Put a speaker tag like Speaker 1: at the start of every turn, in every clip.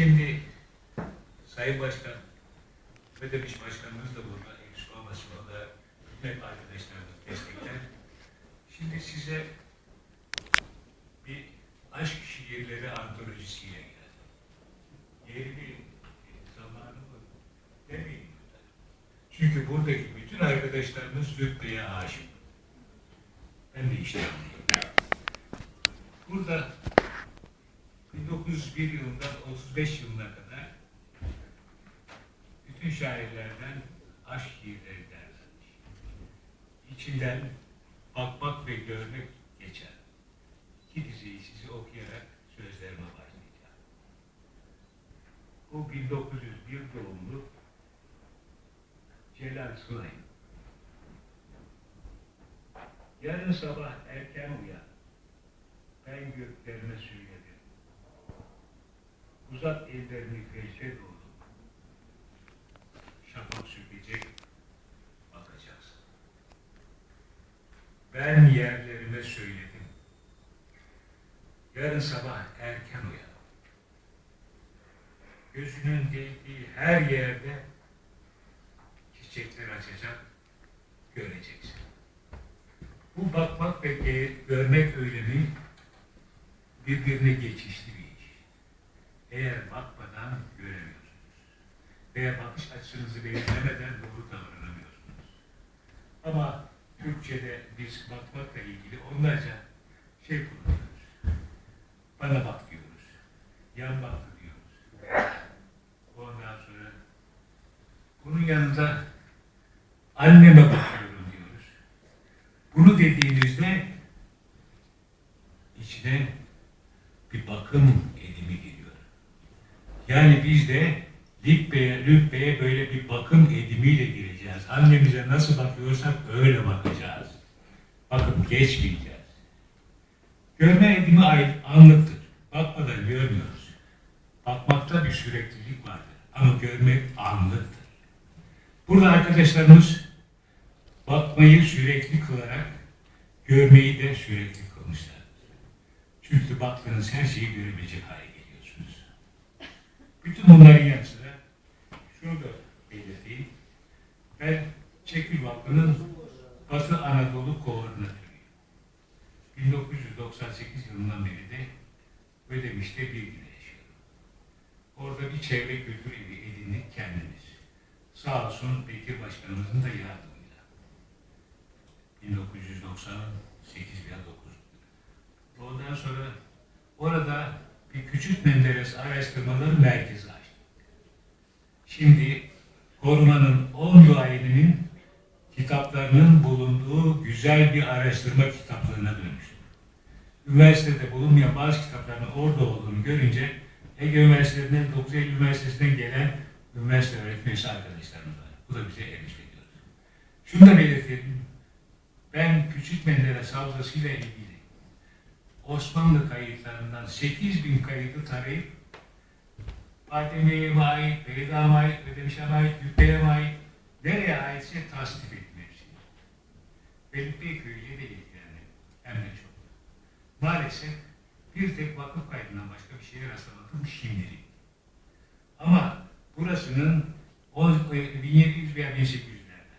Speaker 1: Şimdi Sayın Başkan, Ödemiş Başkanımız da burada, eksik olmasın o da hükümet arkadaşlarımız destekler. Şimdi size bir aşk şiirleri antolojisiyle geldim. Yeri bir zamanı mı demeyeyim. Çünkü buradaki bütün arkadaşlarımız Zübbe'ye aşık. Ben de işte. Burada 1901 yılından 35 yılına kadar bütün şairlerden aşk şiirleri derlenmiş. İçinden bakmak ve görmek geçer. İki dizeyi sizi okuyarak sözlerime başlayacağım. Bu 1901 doğumlu Celal Sunay. Yarın sabah erken uyan. Ben göklerine söyledim. Uzat ellerini fecre doğru. Şafak sökecek, bakacağız. Ben yerlerime söyledim. Yarın sabah erken uyan. Gözünün değdiği her yerde çiçekler açacak, göreceksin. Bu bakmak ve görmek öylemi birbirine geçişli bir. Eğer bakmadan göremiyorsunuz. Veya bakış açınızı belirlemeden doğru davranamıyorsunuz. Ama Türkçe'de biz bakmakla ilgili onlarca şey kullanıyoruz. Bana bak diyoruz. Yan baktı diyoruz. Ondan sonra bunun yanında anneme bakıyorum diyoruz. Bunu dediğinizde içine bir bakım edimi giriyor. Yani biz de Lübbe'ye, Lübbe'ye böyle bir bakım edimiyle gireceğiz. Annemize nasıl bakıyorsak öyle bakacağız. Bakıp geçmeyeceğiz. Görme edimi ay- anlıktır. Bakmadan görmüyoruz. Bakmakta bir süreklilik vardır. Ama görmek anlıktır. Burada arkadaşlarımız bakmayı sürekli kılarak görmeyi de sürekli kılmışlar. Çünkü baktığınız her şeyi görebilecek hale. Bütün bunların yanı sıra şunu da belirteyim. Ben Çekil Vakfı'nın Batı Anadolu koordinatörüyüm. 1998 yılından beri de Ödemiş'te bir güne yaşıyorum. Orada bir çevre kültür evi edindik kendimiz. Sağ olsun Bekir Başkanımızın da yardımıyla. 1998 veya 9. Ondan sonra orada bir küçük Menderes araştırmaları merkezi açtık. Şimdi korumanın 10 yuayinin kitaplarının bulunduğu güzel bir araştırma kitaplığına dönüştü. Üniversitede bulunmayan bazı kitapların orada olduğunu görünce Ege Üniversitesi'nden, 9 Eylül Üniversitesi'nden gelen üniversite öğretmenisi arkadaşlarımız var. Bu da bize erişme ediyor. Şunu da belirtelim. Ben Küçük Menderes Havzası ile ilgili Osmanlı kayıtlarından 8 bin kayıtı tarayıp Fatimiye'ye mi ait, Beyda'ya mı ait, Ödemiş'e mi ait, Yüpe'ye mi ait, nereye aitse tasdif hepsini. Benim Beyköy'üyle de ilgilendim. Hem de çok. Maalesef bir tek vakıf kaydından başka bir şeye rastlamadım şimdilik. Ama burasının o- 1700 veya 1800'lerde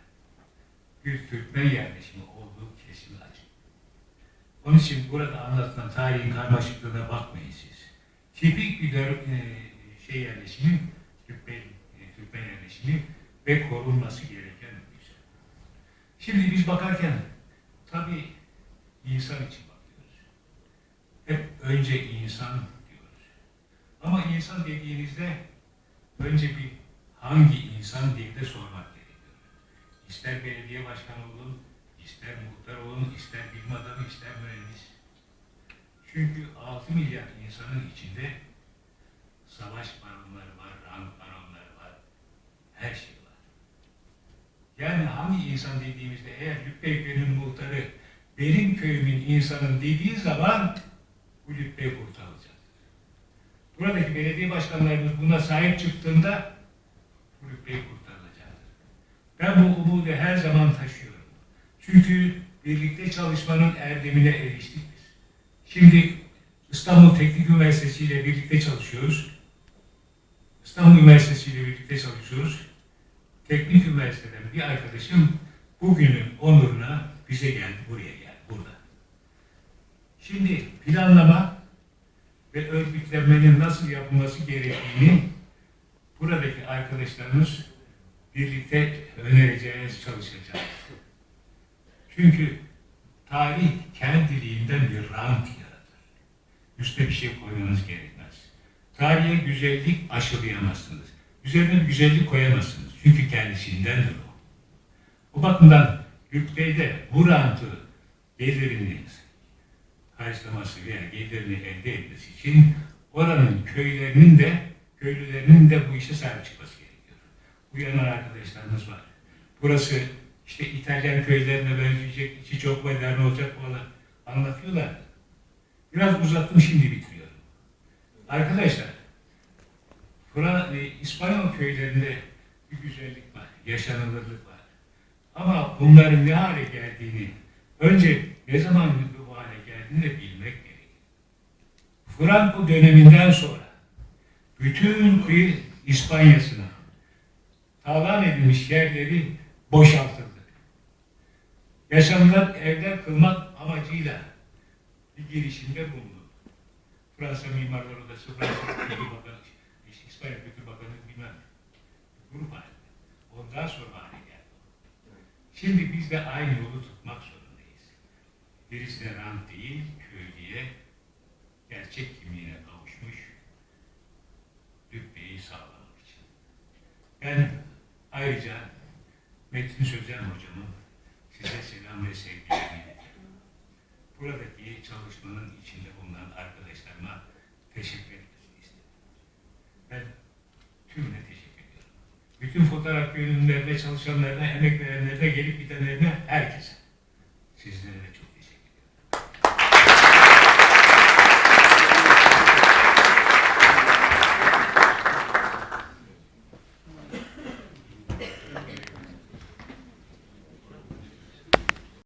Speaker 1: bir Türkmen yerleşimi olduğu kesin. Onun için burada anlatılan tarihin karmaşıklığına bakmayın siz. Tipik bir e, şey yerleşimi, Türkmen, e, Türkmen yerleşimi ve korunması gereken bir şey. Şimdi biz bakarken tabii insan için bakıyoruz. Hep önce insan diyoruz. Ama insan dediğinizde önce bir hangi insan diye de sormak gerekiyor. İster belediye başkanı olun, ister muhtar olun, ister bilim adamı, ister mühendis. Çünkü 6 milyar insanın içinde savaş baronları var, rank baronları var, her şey var. Yani hangi insan dediğimizde eğer Lübbeykö'nün muhtarı benim köyümün insanın dediği zaman bu Lübbey kurtarılacak. Buradaki belediye başkanlarımız buna sahip çıktığında bu Lübbey kurtarılacaktır. Ben bu umudu her zaman taşıyorum. Çünkü birlikte çalışmanın erdemine eriştik. Şimdi İstanbul Teknik Üniversitesi ile birlikte çalışıyoruz. İstanbul Üniversitesi ile birlikte çalışıyoruz. Teknik Üniversiteden bir arkadaşım bugünün onuruna bize geldi, buraya geldi, burada. Şimdi planlama ve örgütlenmenin nasıl yapılması gerektiğini buradaki arkadaşlarımız birlikte önereceğiz, çalışacağız. Çünkü tarih kendiliğinden bir rant yaratır. Üstüne bir şey koymanız gerekmez. Tarihe güzellik aşılayamazsınız. Üzerine güzellik koyamazsınız. Çünkü kendisindendir o. O bakımdan Yükley'de bu rantı gelirini karşılaması veya gelirini elde etmesi için oranın köylerinin de köylülerinin de bu işe sahip çıkması gerekiyor. Uyanan arkadaşlarımız var. Burası işte İtalyan köylerine benzeyecek, içi çok modern olacak falan anlatıyorlar. Biraz uzattım şimdi bitiriyorum. Arkadaşlar, Fra e, İspanyol köylerinde bir güzellik var, yaşanılırlık var. Ama bunların ne hale geldiğini, önce ne zaman bu hale geldiğini de bilmek gerekir. Franco döneminden sonra bütün kıyı İspanya'sına talan edilmiş yerleri boşaltıldı. Yaşanılan evler kılmak amacıyla bir girişimde bulundu. Fransa Mimarlar Odası, Fransa Kültür Bakanı, işte İspanya Kültür Bakanı bilmem. Grup halinde. Ondan sonra hale geldi. Şimdi biz de aynı yolu tutmak zorundayız. Birisine rant değil, köylüye gerçek kimliğine kavuşmuş rütbeyi sağlamak için. Ben ayrıca Metin Sözen hocamın ve sevgilerini. Buradaki çalışmanın içinde bulunan arkadaşlarıma teşekkür etmesini istedim. Ben tümüne teşekkür ediyorum. Bütün fotoğraf bölümlerinde çalışanlarına, emek verenlerine, gelip gidenlerine, herkese.